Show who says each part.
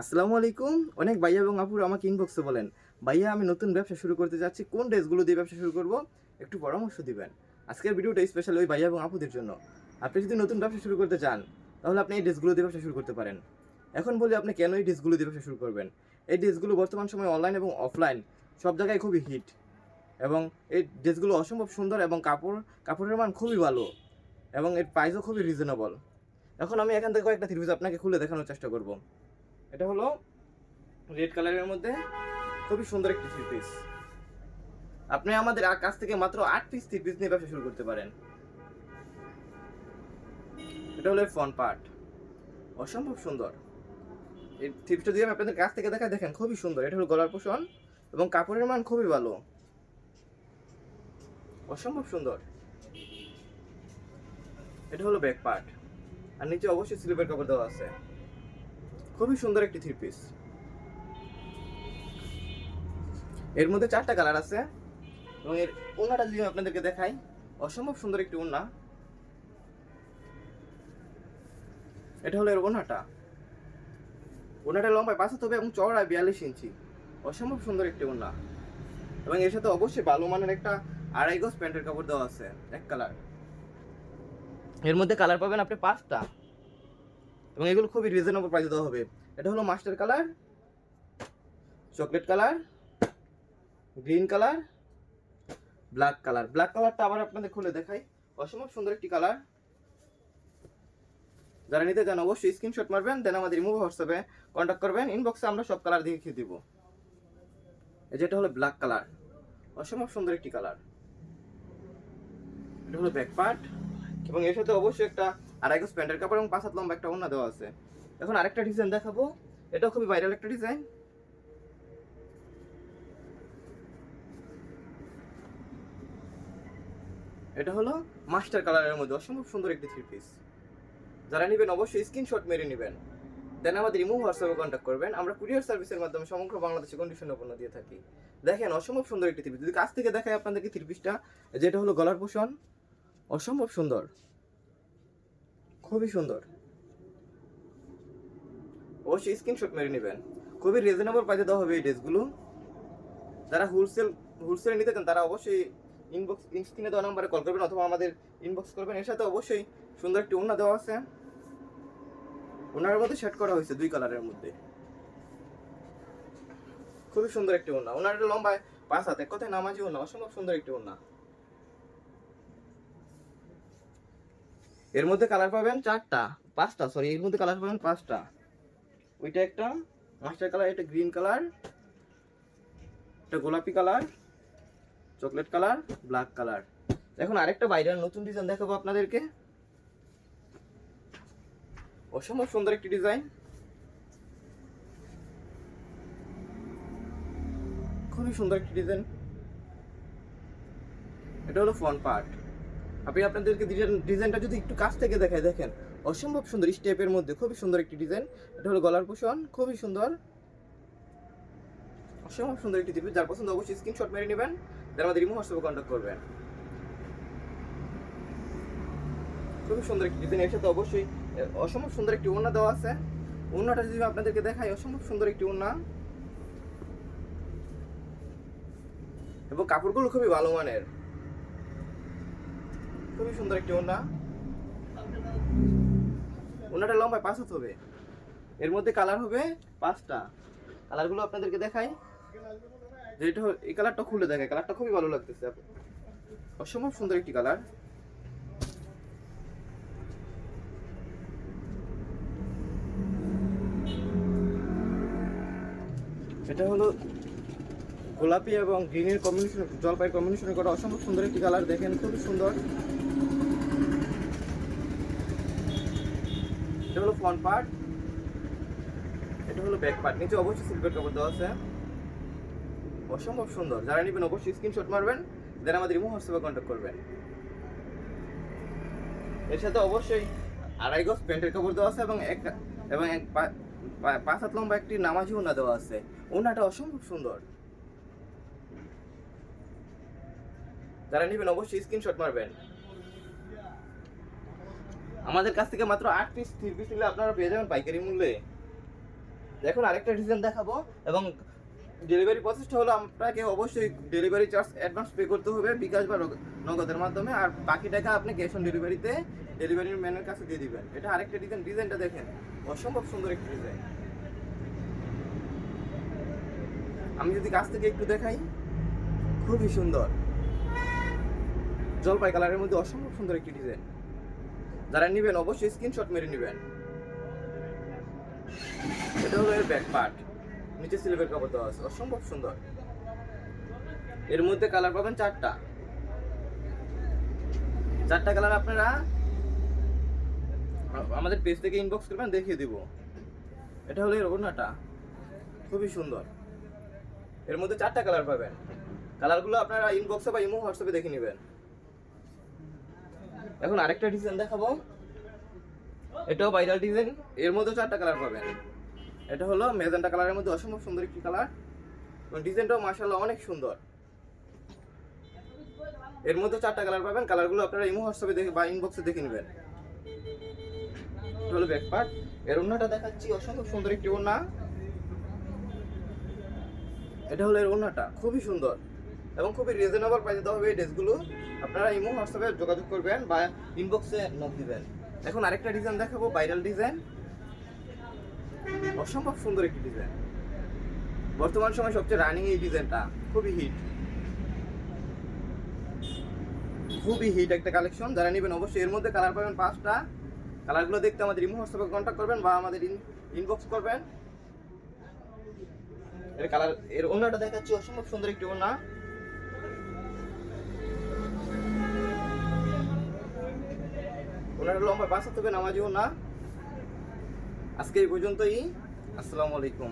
Speaker 1: আসসালামু আলাইকুম। অনেক ভাইয়া এবং আপুর আমাকে ইনবক্সে বলেন, ভাইয়া, আমি নতুন ব্যবসা শুরু করতে যাচ্ছি, কোন ড্রেসগুলো দিয়ে ব্যবসা শুরু করব? একটু পরামর্শ দিবেন। আজকের ভিডিওটা স্পেশাল ওই ভাইয়া এবং আপুদের জন্য। আপনি যদি নতুন ব্যবসা শুরু করতে চান, তাহলে আপনি এই ড্রেসগুলো দিয়ে ব্যবসা শুরু করতে পারেন। এখন বলি আপনি কেন এই ড্রেসগুলো দিয়ে ব্যবসা শুরু করবেন? এই ড্রেসগুলো বর্তমান সময়ে অনলাইন এবং অফলাইন সব জায়গায় খুবই হিট এবং এই ড্রেসগুলো অসম্ভব সুন্দর এবং কাপড়, কাপড়ের মান খুবই ভালো এবং এর প্রাইসও খুবই রিজনেবল এখন আমি এখান থেকে কয়েকটা থ্রি আপনাকে খুলে দেখানোর চেষ্টা করব। এটা হলো রেড কালারের মধ্যে খুবই সুন্দর একটি থ্রি পিস আপনি আমাদের কাছ থেকে মাত্র আট পিস থ্রি পিস নিয়ে ব্যবসা শুরু করতে পারেন। এটা হলো ফ্রন্ট পার্ট অসম্ভব সুন্দর। এই থ্রি পিসটা দিয়ে আমি আপনাদের কাছ থেকে দেখা দেখেন খুবই সুন্দর। এটা হলো গলার পোষণ এবং কাপড়ের মান খুবই ভালো। অসম্ভব সুন্দর। এটা হলো ব্যাক পার্ট আর নিচে অবশ্যই স্লিপের কাপড় দেওয়া আছে। খুবই সুন্দর একটি থ্রি পিস এর মধ্যে চারটা কালার আছে এবং এর ওনাটা যদি আপনাদেরকে দেখাই, অসম্ভব সুন্দর একটি ওনা এটা হলো এর ওনাটা ওনাটা লম্বায় পাঁচ হবে এবং চওড়ায় বিয়াল্লিশ ইঞ্চি। অসম্ভব সুন্দর একটি ওনা এবং এর সাথে অবশ্যই ভালো মানের একটা আড়াই গজ প্যান্টের কাপড় দেওয়া আছে, এক কালারের মধ্যে কালার পাবেন আপনি পাঁচটা। এবং এগুলো খুবই রিজনেবল প্রাইসে দেওয়া হবে। এটা হলো mustard colour, chocolate colour, green colour, black colour. Black কালারটা আবার আপনাদের খুলে দেখাই। অসম্ভব সুন্দর একটি কালার। যারা নিতে চান অবশ্যই স্ক্রিনশট মারবেন দেন আমাদের ইমো হোয়াটসঅ্যাপে কন্ট্যাক্ট করবেন। ইনবক্সে আমরা সব কালার দেখিয়ে দিব। এই যেটা হলো ব্ল্যাক কালার। অসম্ভব সুন্দর একটি কালার। এটা হলো ব্যাক পার্ট এবং এর সাথে অবশ্যই একটা আড়াই প্যান্টের কাপড় এবং পাঁচ হাত লম্বা একটা ওড়না দেওয়া আছে। এখন আরেকটা ডিজাইন দেখাবো। এটাও খুবই ভাইরাল একটা ডিজাইন এটা হলো মাস্টার কালারের মধ্যে অসম্ভব সুন্দর একটি থ্রি পিস যারা নেবেন অবশ্যই স্ক্রিনশট মেরে নেবেন। দেন আমাদের ইমো হোয়াটসঅ্যাপে কন্ট্যাক্ট করবেন। আমরা কুরিয়ার সার্ভিসের মাধ্যমে সমগ্র বাংলাদেশে কন্ডিশন পণ্য দিয়ে থাকি। দেখেন, অসম্ভব সুন্দর একটি থ্রি পিস যদি কাছ থেকে দেখায় আপনাদেরকে থ্রি পিসটা যেটা হলো গলার পোষণ, অসম্ভব সুন্দর। খুবই সুন্দর। অবশ্যই স্ক্রিনশট মেরে নেবেন। খুবই রিজনেবল প্রাইসে দেওয়া হবে এই ড্রেসগুলো। যারা হোলসেল হোলসেলে নিতে চান তারা অবশ্যই ইনবক্স স্ক্রিনে দেওয়া নাম্বারে কল করবেন অথবা আমাদের ইনবক্স করবেন। এর সাথে অবশ্যই সুন্দর একটি ওনা দেওয়া আছে। ওনার মধ্যে সেট করা হয়েছে দুই কালারের মধ্যে। খুবই সুন্দর একটি ওনা ওনার লম্বায় পাঁচ হাতে। কোথায় নামাজি ওড়না, অসম্ভব সুন্দর একটি ওড়না। এর মধ্যে কালার পাবেন চারটা, পাঁচটা সরি এর মধ্যে কালার পাবেন পাঁচটা। ওইটা একটা মাস্টার কালার এটা গ্রিন কালার এটা গোলাপি colour chocolate colour black colour এখন আরেকটা বাইরের নতুন ডিজাইন দেখাবো আপনাদেরকে। অসম্ভব সুন্দর একটি ডিজাইন খুবই সুন্দর একটি ডিজাইন এটা হলো ফ্রন্ট পার্ট আপনি আপনাদেরকে ডিজাইনটা যদি একটু কাছ থেকে দেখায়, দেখেন। অসম্ভব সুন্দর স্টেপের মধ্যে খুবই সুন্দর একটি ডিজাইন এটা হলো গলার পোষণ, খুবই সুন্দর। অসম্ভব সুন্দর একটি দিবে যার পছন্দ অবশ্যই স্ক্রিনশট মেরে নেবেন যারা আমাদের ইমো হোয়াটসঅ্যাপে কন্ট্যাক্ট করবেন। খুবই সুন্দর একটি ডিজাইন এর সাথে অবশ্যই অসম্ভব সুন্দর একটি ওড়না দেওয়া আছে। ওড়নাটা যদি আপনাদেরকে দেখাই, অসম্ভব সুন্দর একটি ওড়না। এবং কাপড়গুলো খুবই ভালো মানের। খুবই সুন্দর একটি ওড়না। ওনাটা লম্বায় পাঁচ হাত হবে। এর মধ্যে কালার হবে পাঁচটা। কালারগুলো আপনাদেরকে দেখাই। যেটা এই কালারটা খুলে দেখায় কালারটা খুবই ভালো লাগতেছে। অসম্ভব সুন্দর একটি কালার এটা হলো গোলাপি এবং গ্রিনের কম্বিনেশন জলপাইয়ের কম্বিনেশন করা অসম্ভব সুন্দর একটি কালার দেখেন, খুবই সুন্দর। এটা হলো ফ্রন্ট পার্ট এটা হলো ব্যাক পার্ট নিচে অবশ্যই সিলভার কাপড় দেওয়া আছে। অসম্ভব সুন্দর, যারা নেবেন অবশ্যই স্ক্রিনশট মারবেন দেন আমাদের ইমো হোয়াটসঅ্যাপে কন্ট্যাক্ট করবেন। এর সাথে অবশ্যই আড়াই গজ প্যান্টের কাপড় দেওয়া আছে এবং এক এবং এক পাঁচ হাত লম্বা একটি নামাজি ওনা দেওয়া আছে। ওনাটা অসম্ভব সুন্দর। যারা নেবেন অবশ্যই স্ক্রিনশট মারবেন। আমাদের কাছ থেকে মাত্র আট পিস থ্রি পিস নিলে আপনারা পেয়ে যাবেন পাইকারি মূল্যে। দেখুন, আরেকটা ডিজাইন দেখাবো এবং ডেলিভারি প্রসেসটা হলো আপনাকে অবশ্যই ডেলিভারি চার্জ অ্যাডভান্স পে করতে হবে, বিকাশ বা নগদের মাধ্যমে। আর বাকি টাকা আপনি ক্যাশ অন ডেলিভারিতে ডেলিভারি ম্যানের কাছে দিয়ে দিবেন। এটা আরেকটা ডিজাইন ডিজাইনটা দেখেন। অসম্ভব সুন্দর একটি ডিজাইন আমি যদি কাছ থেকে একটু দেখাই, খুবই সুন্দর। জলপাই কালারের মধ্যে অসম্ভব সুন্দর একটি ডিজাইন যারা নেবেন অবশ্যই স্ক্রিনশট মেরে নেবেন। এটা হলো এর ব্যাক পার্ট নিচে সিলভার কাপড় দেওয়া আছে। অসম্ভব সুন্দর। এর মধ্যে কালার পাবেন চারটা। চারটা কালার আপনারা আমাদের পেজ থেকে ইনবক্স করবেন, দেখিয়ে দিব। এটা হলো এর ওড়নাটা। খুবই সুন্দর। এর মধ্যে চারটা কালার পাবেন। কালারগুলো আপনারা ইনবক্সে বা ইমো, হোয়াটসঅ্যাপে দেখে নেবেন। এখন আরেকটা ডিজাইন দেখাবো। এটাও ভাইরাল ডিজাইন এর মধ্যে চারটা কালার পাবেন। এটা হলো মেজেন্টা কালারের মধ্যে অসম্ভব সুন্দর একটি কালার ডিজাইনটাও মার্শাল্লাহ অনেক সুন্দর। এর মধ্যে চারটা কালার পাবেন কালারগুলো আপনারা ইমো হোয়াটসঅ্যাপে দেখে বা ইনবক্সে দেখে নেবেন। হলো ব্যাক পার্ট এর ওড়নাটা দেখাচ্ছি, অসম্ভব সুন্দর একটি ওড়না। এটা হলো এর ওড়নাটা, খুবই সুন্দর। এবং খুবই রিজনেবল প্রাইসে দেওয়া হবে এই ড্রেসগুলো। আপনারা ইমো হোয়াটসঅ্যাপে যোগাযোগ করবেন বা ইনবক্সে নক দিবেন। এখন আরেকটা ডিজাইন দেখাবো ভাইরাল ডিজাইন অসম্ভব সুন্দর একটি ডিজাইন বর্তমান সময় সবচেয়ে রানিং এই ডিজাইনটা খুবই হিট খুবই হিট একটা কালেকশন যারা নেবেন অবশ্যই এর মধ্যে কালার পাবেন পাঁচটা। কালারগুলো দেখতে আমাদের ইমো হোয়াটসঅ্যাপে কন্ট্যাক্ট করবেন বা আমাদের ইনবক্স করবেন। এর কালারের ওনাটা দেখাচ্ছি, অসম্ভব সুন্দর একটি ওনা ওনার লম্বা বাসা থেকে নামাজিও না। আজকে এই পর্যন্তই। আসসালামু আলাইকুম।